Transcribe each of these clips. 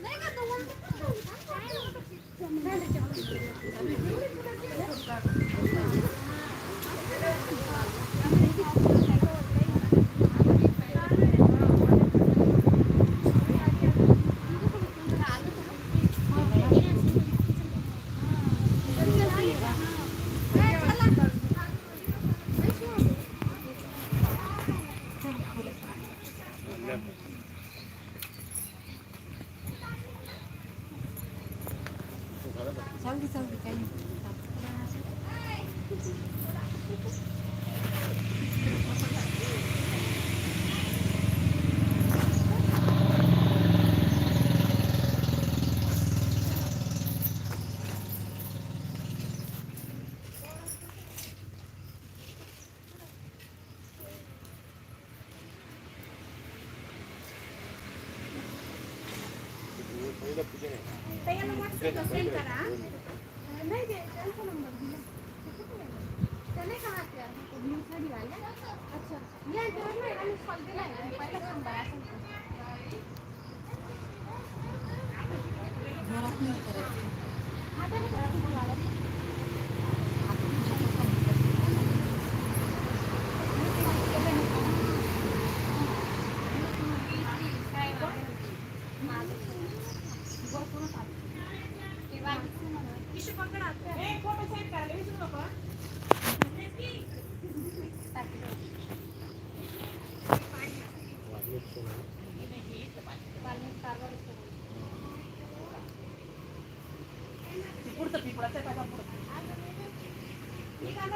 नाही का तो जाऊ दे जाऊ दे काही नाही. त्याला व्हॉट्सअपला सेंड करा नाही ते त्यांचा नंबर दिला त्या नाही का हात त्या न्यूजमध्ये आल्या अच्छा मी यांच्यावर नाही आम्ही कॉल दिला आहे पहिला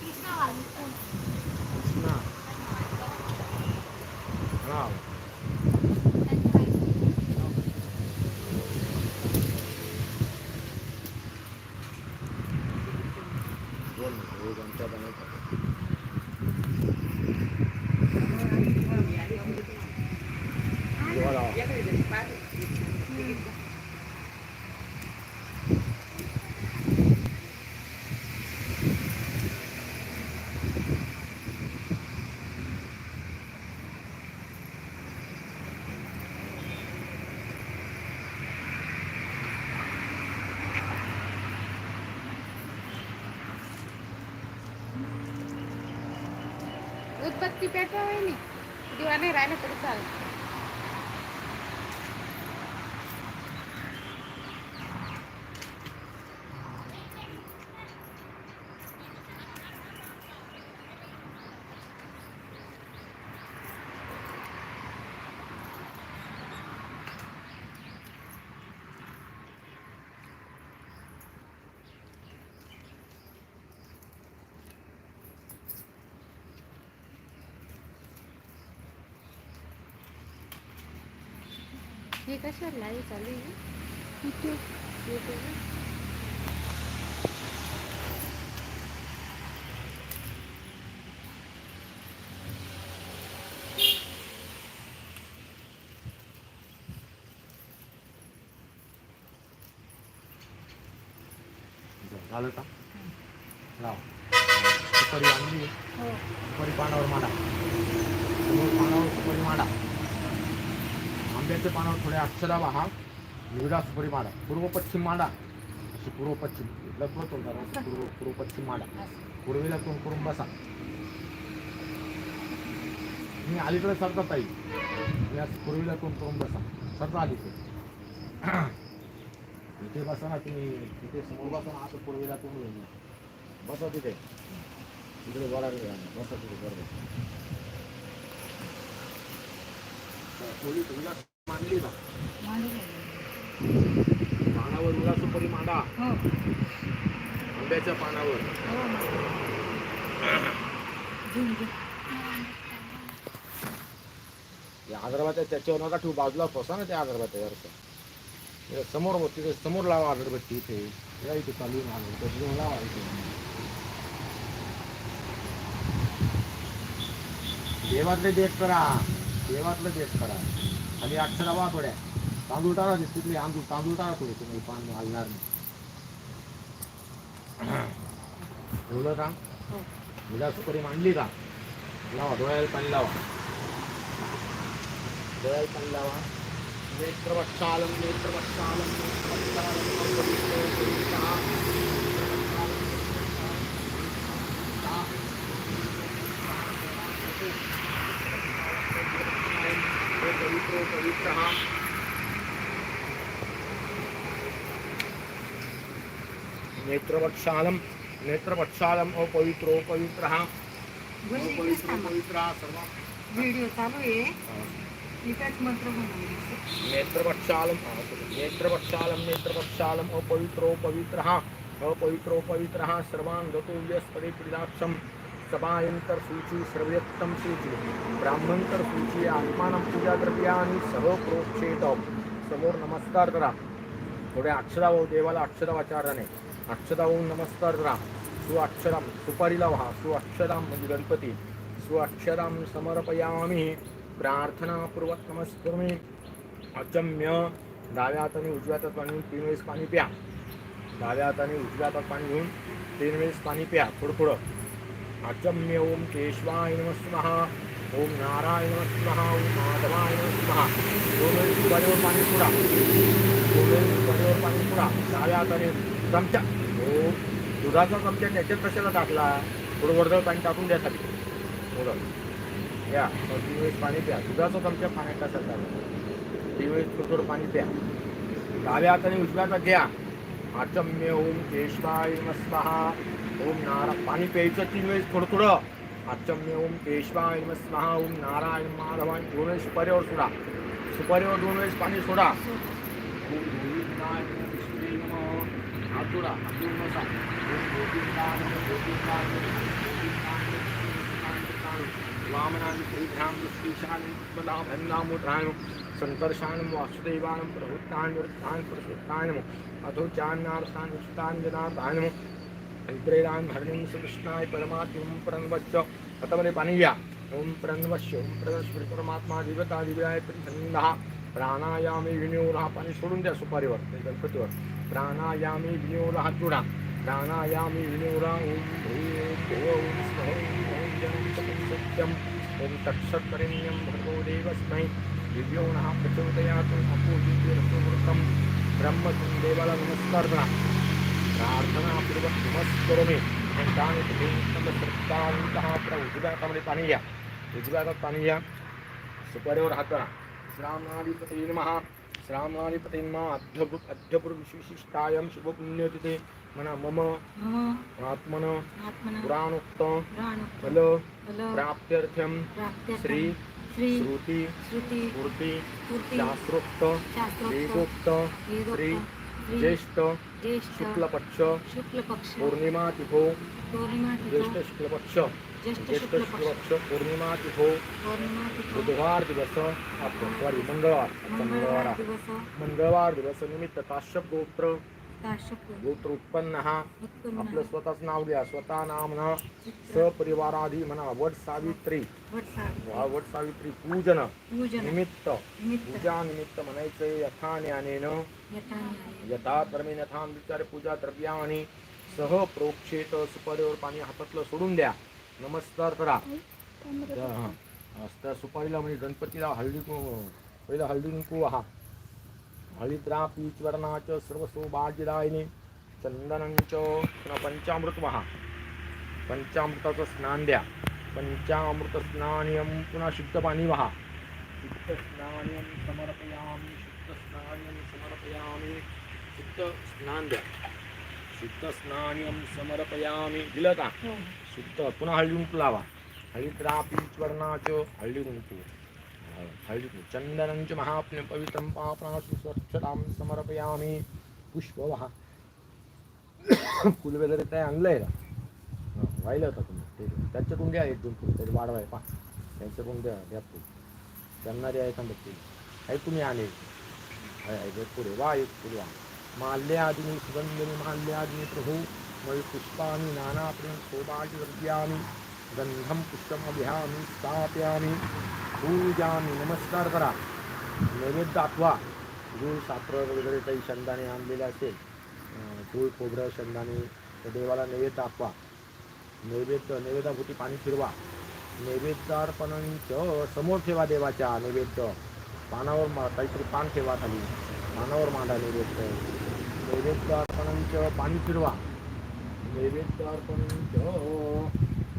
risso a पेटवा वहिनी दिवा नाही राहिला तरी चालतं हे कशावर लाईव्ह चालू आहे? युट्यूब युट्यूब झालं का? लाव. सुपारी आणली हो. पानावर माडा समोर पानावर सुपारी माडा आंब्याच्या पानावर थोड्या अक्षरा वाहा निविडा सुपरी माडा. पूर्व पश्चिम माडा. अशी पूर्व पश्चिम लग्न होता पूर्व पूर्व पश्चिम माडा. पूर्वेला तोंड करून बसा? मी अलीकडे सरता ताई मी असं पूर्वीला तोंड करून बसा? सरता अलीकडे. इथे बसा ना तुम्ही. तिथे समोर बसा ना. असं पूर्वेला तोंड बसा तिथे. तिकडे बरा बसा तिथे. बरोबर मांडली ना. पानावर उल्हास सुपारी मांडा. हो. आंब्याच्या पानावर. हो घेऊन घे. या अगरबत्त्या त्याच्यावर नका ठेवू. बाजूला फसा ना त्या अगरबत्त्यावर हे समोर तिथे समोर लावा अगरबत्ती इथे. या इथे चालू आहे ना अगरबत्ती लावा इथे. देवातले देत करा. देवातलं देत करा. आणि अक्षरा वा थोड्या. तांदूळ टाळा तिथले तांदूळ तांदूळ टाळा थोडे तुम्ही पान हलणार नाही. ठेवलं का? हो. मुला सुपारी मांडली का? लावा डोळ्याला पाणी लावा. डोळ्याला पाणी लावा. नेत्रवक्षालम नेत्रवक्षालम नेत्रवक्षालम पवित्रो पवित्र नेत्रवक्षालम नेत्रवक्षालम अपवित्रो पवित्र पवित्र. पवित्र सर्व। व्हिडिओ चालू आहे. इथंच मंत्र नेत्रवक्षालम नेत्रवक्षालम नेत्रवक्षालम अपवित्रो पवित्र अपवित्रो पवित्र सर्वान् गतो यस्पदे सभायंतर सूची सर्वोत्तम सूची ब्राह्मणतर सूची आत्मानं पूजा द्रव्यानी सह प्रोक्षेत समोर नमस्कार करा. थोड्या अक्षरा हो देवाला अक्षरा वाचाराने अक्षरा होऊन नमस्कार करा. सुअक्षराम सुपारीला व्हा. सुअक्षराम म्हणजे गणपती. सुअक्षराम समर्पयामी. प्रार्थनापूर्वक नमस्करमी अचम्य डाव्या हाताने उजव्या हातात पाणी तीन वेळेस पाणी प्या. डाव्या हाताने उजव्या हातात पाणी घेऊन तीन वेळेस पाणी प्या. थोडं थोडं. अचम्य ओम केशवाय नमस्मः ओम नारायण नमस्मः ओम माधवाय नमस्मः दोन वेळेस सुपारीवर पाणी सोडा दोन वेळेस सुपारीवर पाणी सोडा डाव्या हाताने चमचा हो दुधाचा चमचा त्याच्यात कशाला टाकला? थोडं वर्दळ पाणी टाकून द्या खाली. थोडं. या. मग पाणी प्या. दुधाचा चमचा पाण्यात कशाला टाकला दिवस थोडं पाणी प्या. डाव्या हाताने उजव्याचा घ्या. आचम्य ओम केशवाय नमस्मः ओम नारा पाणी प्यायचं तीन वेळेस थोडं थोडं आचम्य ओम पेशवाय नमः ओम नारायण माधवाय. दोन वेळेस सुपारीवर सोडा. सुपारीवर दोन वेळेस पाणी सोडा. ओम गोविंदाय नमः, विष्णुवे नमः. हात जोडा. हात जोडून जनार्थान् इन्द्रेरान् हरणीं परमात्म परमात्मं प्रणवच्च। हातामध्ये पाणी घ्या ओम प्रणवश्य ओम प्रणश्वरी परमात्मा दिवता दिव्याय प्रतिसंधा प्राणायामी विनियोर पाणी सोडून द्या सुपारीवर गणपतीवर। प्राणायामी विनियोर हात जोडा। प्राणायामी विनियोरा ओम सत्यम ओम तत्सत्करिण्यं भगवो देवस्मै। दिव्यो नः प्रचोदयातु। अपो ब्रह्मसून देवाला नमस्कार करा प्रार्थनापूर्वक नमस्करोमी घंटाने श्रद्धांतः आपल्या उजव्या हातामध्ये पाणी घ्या. उजव्या हातात पाणी घ्या. सुपारीवर हात करा श्रावणाधिपती नमः. श्रावणाधिपती नमः. अध्यभु अध्यपुरुषविशिष्टायं शुभपुण्यतिथे म्हणा मम. आत्मन. पुराणोक्त. प्राण फल. फल. प्राप्त्यर्थम प्राप्त्यर्थं श्री. श्री. श्रुती. पूर्ती शास्त्रोक्त. वेदोक्त. श्री. ज्येष्ठ ज्येष्ठ शुक्लपक्ष शुक्ल पक्ष पौर्णिमा तिथो पौर्णिमा ज्येष्ठ शुक्लपक्ष ज्येष्ठ शुक्ल पक्ष शुक्लपक्ष पौर्णिमा तिथो पौर्णिमा तिथो बुधवार दिवस सॉरी मंगळवार मंगळवार मंगळवार. दिवस मंगळवार दिवस निमित्त काश्यप गोत्र गोत्र उत्पन्न हा आपलं स्वतःच नाव घ्या स्वतः नाम ना सपरिवाराधी म्हणा वट सावित्री. वट सावित्री. पूजन. निमित्त. पूजा निमित्त म्हणायचे यथा ज्ञानेन यथा धर्मे यथा विचार पूजा द्रव्यानी सह प्रोक्षेत सुपारीवर पाणी हातातलं सोडून द्या. नमस्कार करा. सुपारीला म्हणजे गणपतीला हळदी कु- पहिला हळदी कुंकू हा. हरिद्रापीच्वर्णा च सर्वसौभाग्यदायिनी चंदनंच पुन्हा पंचामृत महा पंचामृताचं स्नान द्या। पंचामृत स्नानियम पुन्हा शुद्ध पाणी वहा शुद्ध स्नानियम समर्पयामी शुद्ध स्नानियम समर्पयामी शुद्ध स्नान द्या। शुद्ध स्नानियम समर्पयामी दिलं का शुद्ध पुन्हा हळदी कुंकू लावा। हरिद्रापीच्वर्णाचं हळदी कुंकू। चंदनं च चंदनंच पवित्रं पापनाशु स्वच्छतां समर्पयामि। पुष्प फुल वगैरे काय आणलं आहे का राहिलं होतं तुम्ही ते त्याच्यातून द्या एक दोन फुल तरी वाढवाय पा त्यांच्याकडून द्या द्या फुल। त्यांना द्या एखादं फुल। आहे तुम्ही आले. आहे वा एक पुरे वा एक पुढे वा माल्यादिनी सुगंधिनी माल्यादिनी प्रभू मयि नाना प्रेम सौभाग्यवर्ग्यामि गंधम पुष्पमभ्यामी स्थापयामी। पूजामी नमस्कार करा नैवेद्य दाखवा गुळ साखर वगैरे काही शंदाने आणलेले असेल गुळ खोबरं शंदाने तर देवाला नैवेद्य दाखवा नैवेद्य नैवेद्याभोवती पाणी फिरवा नैवेद्यार्पणांच समोर ठेवा देवाच्या नैवेद्य पानावर मा काहीतरी पान ठेवा खाली पानावर मांडा नैवेद्य नैवेद्यार्पणांच पाणी फिरवा नैवेद्यार्पणांच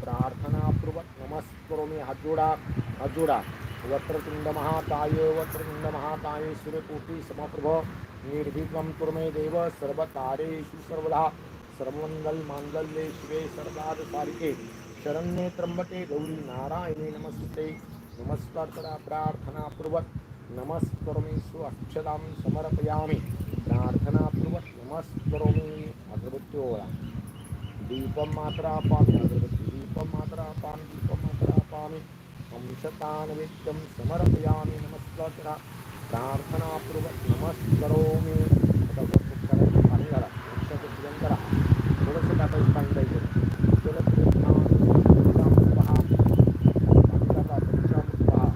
प्रार्थनापूर्वक नमस्करोमि हात जोडा अजोड़ा वक्रतुंड महाकाय वक्रतुंड महाकाय सूर्यकोटि समप्रभ निर्भीकम तुर्मे देव सर्वतारेषु सर्वदा। सर्वमंगल मांगल्ये शिवे सर्वाद सारिके शरण्ये त्र्यंबके गौरी नारायणे नमस्ते। नमस्कार प्रार्थना पूर्वक नमस्करोमीसु अक्षतां समर्पयामि। प्रार्थनापूर्वक नमस्करोमि अगरबत्त्योला दीपं मात्रा पाम अगरबत्ति दीपं मात्रा पामि, दीपं मात्रा पामि। अंशतानवेद्यं समर्पयामि नमस्कार। करा प्रार्थनापूर्वक नमस्करोमि। आता भरपूर करायचं पाणी घाला वृक्षाचं पूजन करा थोडंसं टाकायचं पाणी जलपूजन पहा पाणी टाका पंचामृत पहा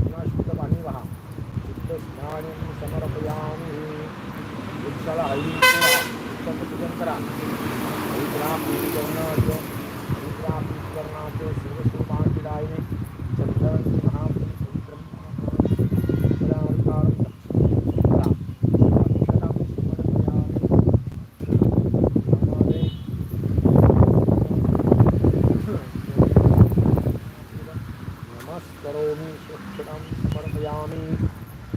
पुन्हा शुद्ध पाणी वहा शुद्ध स्नान समर्पयामी वृक्षाला हळदी कुंकू वाहा. वृक्षाचं पूजन करा हरिद्रापीकरणाचं हरिद्रापीकरणाचं सर्वस्वभाग्यदायिने चंद्रांची महापवित्रं फलांकारं लक्ष्मीं करा. अक्षरां समर्पयामि. नमस्करोमि या आम्ही.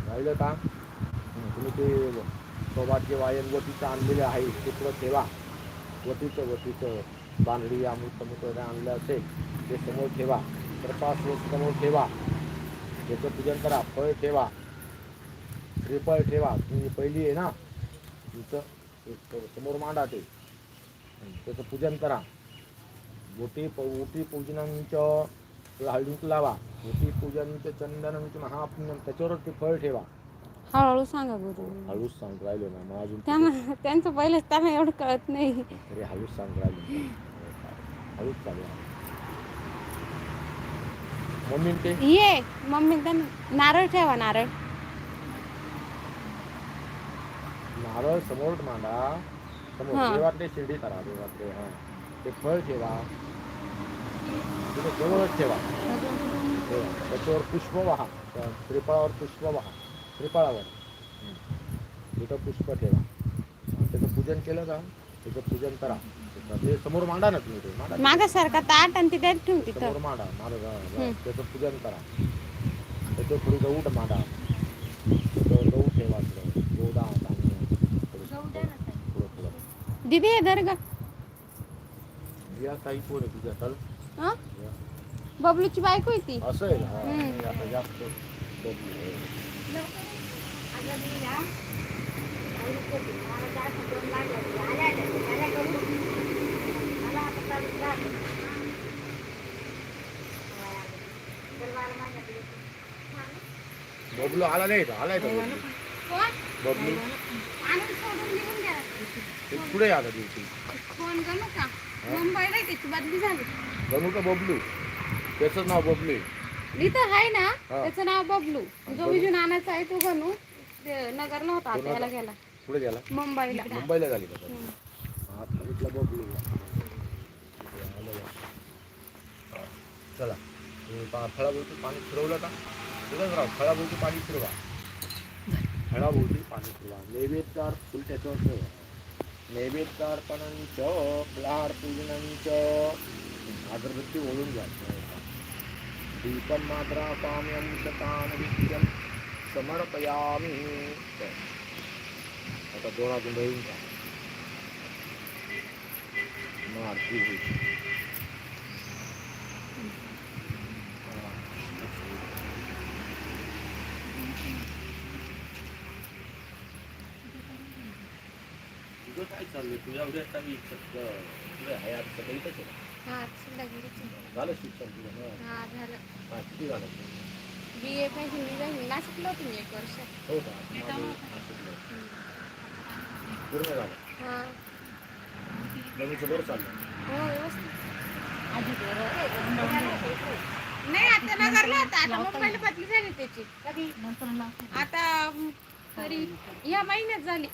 राहिलं का? हं, तुम्ही ते सौभाग्य वायर वटीचं आणलेलं आहे. ते पुढं ठेवा. वटीचं वटीचं बांधडी अमृत समुद्र आणलं असेल ते समोर ठेवा. प्रकाश प्रसाद समोर ठेवा. त्याचं पूजन करा. फळ ठेवा. श्रीफळ ठेवा. तुम्ही पहिली आहे ना? तुमचं एक समोर मांडा ते. हं, त्याचं पूजन करा. ओटी प ओटी पूजनांचं ते हळदी कुंकू लावा ओटी पूजनचं चंदनांचं महापुण्यम त्याच्यावर ते फळ ठेवा. हळूहळू सांगा गुरु. हळूच सांगू राहिलो ना मग अजून त्यांचं पहिलेच त्यांना एवढं कळत नाही. तरी हळूच सांगू राहिलो. हळूच चालू आहे. मम्मी न ते? ये मम्मी त्यांना नारळ ठेवा नारळ. नारळ समोर मांडा. समोर हा. देवातले शिर्डी करा देवातले हा. ते फळ ठेवा. तिथे जवळच ठेवा. ठेवा. त्याच्यावर पुष्प वाहा त्या श्रीफळावर पुष्प वाहा श्रीफळावर हं. तिथं पुष्प ठेवा. त्याचं पूजन केलं का? त्याचं पूजन करा. ते समोर मांडा ना तुम्ही ते. मांडा. मागा सारखा ताट आणि ती त्यात ठेवून समोर तिथं मांडा. हं. त्याचं पूजन करा. त्याचं थोडी गहू मांडा. तिथं गहू ठेवा थोडं दिदी हे दर ग या काही कोण आहे तुझ्या चल हा? बबलूची बायको आहे ती. असं आहे ना. नाही, आता जास्त बदलू आहे. बबलू आला नाही का आलाय का बबलू. कोण? बबलू. आणि सोडून निघून गेला. ते पुढे आला ड्युटी? कोण गणू का मुंबईला आहे त्याची बदली झाली. बनू का बबलू. त्याचं नाव बबलू. इथं आहे ना. त्याचं नाव बबलू. जो विजून आणायचा आहे तो गणू. नगरला होता आता? याला गेला. पुढे गेला? मुंबईला. मुंबईला झाली का? हं. सांगितलं बबलू. चला. हे पहा फळाभोवती पाणी फिरवलं का? तसंच राहा फळाभोवती पाणी फिरवा. फळाभोवती पाणी फिरवा. नैवेद्यार फुल त्याच्यावर ठेवा नैवेद्यार्पणंच फलार पूजनंच अगरबत्ती ओळून जाते दीपम मात्रा पाम्यं शतान समर्पयामी. आता दोरा गुंडळून जा मग आरती होईल. तुझं काय चाललंय? तुझ्या उद्या काही सगळं तुझं आहे आज सगळी कसं झालं शिक्षण तुझं? ना झालं. किती झालं? बी ए पण हिंदी झाली नाशिकला होती मी एक वर्ष. हो का? माझं नाशिकला. पूर्ण झालं? हा. गणित बरं चाललं. हो व्यवस्थित. नाही आता नगरला होता. आता मुंबईला बदली झाली त्याची. आता अं, तरी या महिन्यात झाली.